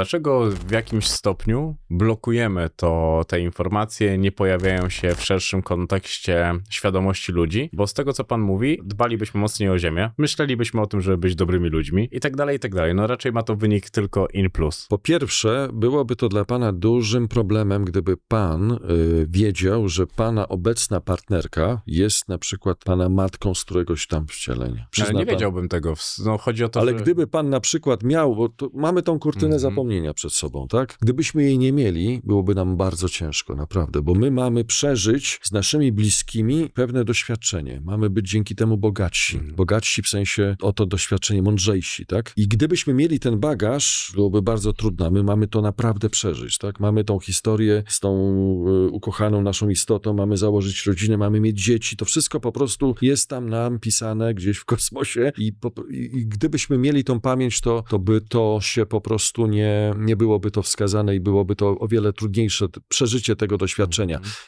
Dlaczego w jakimś stopniu blokujemy to, te informacje, nie pojawiają się w szerszym kontekście świadomości ludzi? Bo z tego, co pan mówi, dbalibyśmy mocniej o ziemię, myślelibyśmy o tym, żeby być dobrymi ludźmi i tak dalej, i tak dalej. No raczej ma to wynik tylko in plus. Po pierwsze, byłoby to dla pana dużym problemem, gdyby pan y, wiedział, że pana obecna partnerka jest na przykład pana matką z któregoś tam wcielenia. Ale Przyzna nie pan- wiedziałbym tego. No, chodzi o to, Ale że... gdyby pan na przykład miał, bo mamy tą kurtynę Mhm. Zapomnienia przed sobą, tak? Gdybyśmy jej nie mieli, byłoby nam bardzo ciężko, naprawdę, bo my mamy przeżyć z naszymi bliskimi pewne doświadczenie. Mamy być dzięki temu bogatsi. Mhm. Bogatsi w sensie o to doświadczenie, mądrzejsi, tak? I gdybyśmy mieli ten bagaż, byłoby bardzo trudno. My mamy to naprawdę przeżyć, tak? Mamy tą historię z tą e, ukochaną naszą istotą, mamy założyć rodzinę, mamy mieć dzieci. To wszystko po prostu jest tam nam pisane gdzieś w kosmosie i, po, i, i gdybyśmy mieli tą pamięć, to, to by to się po prostu nie, nie byłoby to wskazane i byłoby to o wiele trudniejsze przeżycie tego doświadczenia.